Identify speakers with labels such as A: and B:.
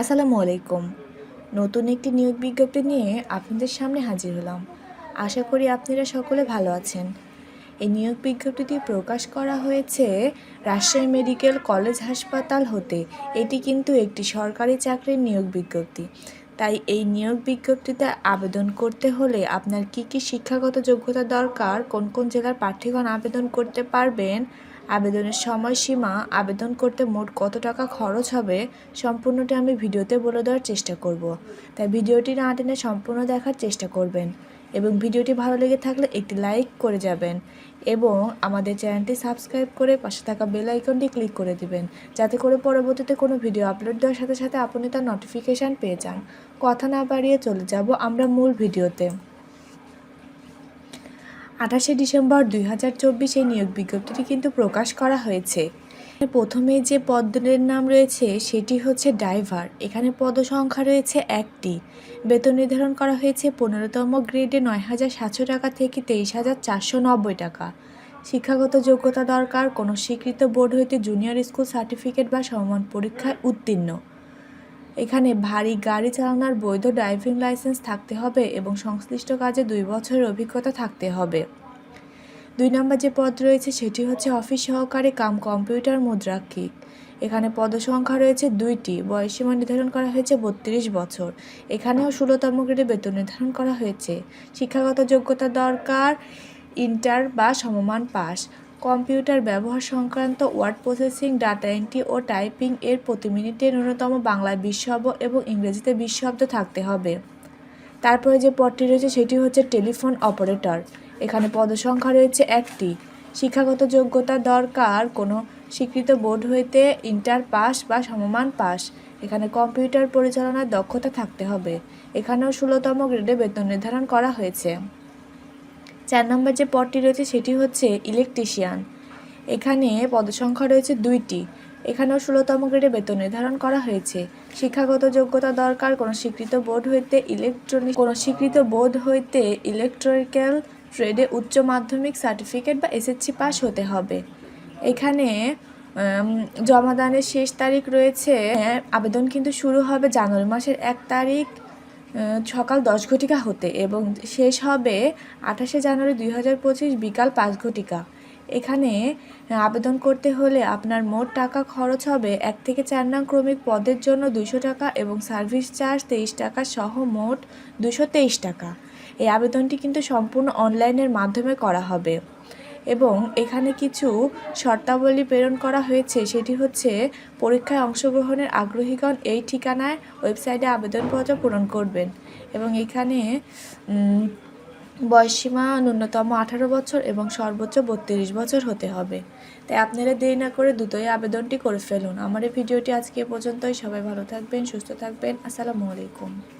A: আসসালামু আলাইকুম। নতুন একটি নিয়োগ বিজ্ঞপ্তি নিয়ে আপনাদের সামনে হাজির হলাম। আশা করি আপনারা সকলে ভালো আছেন। এই নিয়োগ বিজ্ঞপ্তিটি প্রকাশ করা হয়েছে রাজশাহী মেডিকেল কলেজ হাসপাতাল হতে। এটি কিন্তু একটি সরকারি চাকরির নিয়োগ বিজ্ঞপ্তি। তাই এই নিয়োগ বিজ্ঞপ্তিতে আবেদন করতে হলে আপনার কি কি শিক্ষাগত যোগ্যতা দরকার, কোন কোন জেলার প্রার্থীগণ আবেদন করতে পারবেন, আবেদনের সময়সীমা, আবেদন করতে মোট কত টাকা খরচ হবে, সম্পূর্ণটি আমি ভিডিওতে বলে দেওয়ার চেষ্টা করব। তাই ভিডিওটি না টেনে সম্পূর্ণ দেখার চেষ্টা করবেন। এবং ভিডিওটি ভালো লেগে থাকলে একটি লাইক করে যাবেন এবং আমাদের চ্যানেলটি সাবস্ক্রাইব করে পাশে থাকা বেল আইকনটি ক্লিক করে দিবেন, যাতে করে পরবর্তীতে কোনো ভিডিও আপলোড দেওয়ার সাথে সাথে আপনি তার নোটিফিকেশান পেয়ে যান। কথা না বাড়িয়ে চলে যাব আমরা মূল ভিডিওতে। আঠাশে ডিসেম্বর দুই হাজার চব্বিশ নিয়োগ বিজ্ঞপ্তিটি কিন্তু প্রকাশ করা হয়েছে। প্রথমে যে পদের নাম রয়েছে, সেটি হচ্ছে ড্রাইভার এখানে পদ সংখ্যা রয়েছে একটি। বেতন নির্ধারণ করা হয়েছে পনেরোতম গ্রেডে নয় হাজার সাতশো টাকা থেকে তেইশ হাজার চারশো নব্বই টাকা। শিক্ষাগত যোগ্যতা দরকার, কোনো স্বীকৃত বোর্ড হইতে জুনিয়র স্কুল সার্টিফিকেট বা সমান পরীক্ষায় উত্তীর্ণ। এখানে ভারী গাড়ি চালানোর বৈধ ড্রাইভিং লাইসেন্স থাকতে হবে এবং সংশ্লিষ্ট কাজে দুই বছরের অভিজ্ঞতা থাকতে হবে। দুই নম্বর যে পদ রয়েছে সেটি হচ্ছে অফিস সহকারী কাম কম্পিউটার মুদ্রাক্ষিক এখানে পদসংখ্যা রয়েছে দুইটি বয়সীমা নির্ধারণ করা হয়েছে বত্রিশ বছর। এখানেও ষোলোতম গ্রেডে বেতন নির্ধারণ করা হয়েছে। শিক্ষাগত যোগ্যতা দরকার, ইন্টার বা সমমান পাস। কম্পিউটার ব্যবহার সংক্রান্ত ওয়ার্ড প্রসেসিং, ডাটা এন্ট্রি ও টাইপিং এর প্রতি মিনিটে ন্যূনতম বাংলায় বিশ এবং ইংরেজিতে বিশ থাকতে হবে। তারপরে যে পদটি রয়েছে সেটি হচ্ছে টেলিফোন অপারেটর। এখানে পদসংখ্যা রয়েছে একটি। শিক্ষাগত যোগ্যতা দরকার, কোনো স্বীকৃত বোর্ড হইতে ইন্টার পাস বা সমমান পাস। এখানে কম্পিউটার পরিচালনার দক্ষতা থাকতে হবে। এখানেও ষোলোতম গ্রেডে বেতন নির্ধারণ করা হয়েছে। চার নম্বর যে পদটি রয়েছে সেটি হচ্ছে ইলেকট্রিশিয়ান। এখানে পদসংখ্যা রয়েছে দুইটি। এখানেও ষোলোতম গ্রেডে বেতন নির্ধারণ করা হয়েছে। শিক্ষাগত যোগ্যতা দরকার, কোনো স্বীকৃত বোর্ড হইতে ইলেকট্রনিক, কোনো স্বীকৃত বোর্ড হইতে ইলেকট্রিক্যাল ট্রেডে উচ্চ মাধ্যমিক সার্টিফিকেট বা এসএসসি পাস হতে হবে। এখানে জমাদানের শেষ তারিখ রয়েছে। আবেদন কিন্তু শুরু হবে জানুয়ারি মাসের এক তারিখ সকাল দশ ঘটিকা হতে এবং শেষ হবে আঠাশে জানুয়ারি দুই হাজার পঁচিশ বিকাল পাঁচ ঘটিকা। এখানে আবেদন করতে হলে আপনার মোট টাকা খরচ হবে এক থেকে চার নং ক্রমিক পদের জন্য দুশো টাকা এবং সার্ভিস চার্জ তেইশ টাকা সহ মোট দুশো তেইশ টাকা। এই আবেদনটি কিন্তু সম্পূর্ণ অনলাইনের মাধ্যমে করা হবে। এবং এখানে কিছু শর্তাবলী প্রেরণ করা হয়েছে, সেটি হচ্ছে পরীক্ষায় অংশগ্রহণের আগ্রহীগণ এই ঠিকানায় ওয়েবসাইটে আবেদনপত্র পূরণ করবেন। এবং এখানে উম, বয়সসীমা ন্যূনতম আঠারো বছর এবং সর্বোচ্চ বত্রিশ বছর হতে হবে। তাই আপনারা দেরি না করে দ্রুতই আবেদনটি করে ফেলুন। আমার এই ভিডিওটি আজকে পর্যন্তই। সবাই ভালো থাকবেন সুস্থ থাকবেন। আসসালামু আলাইকুম।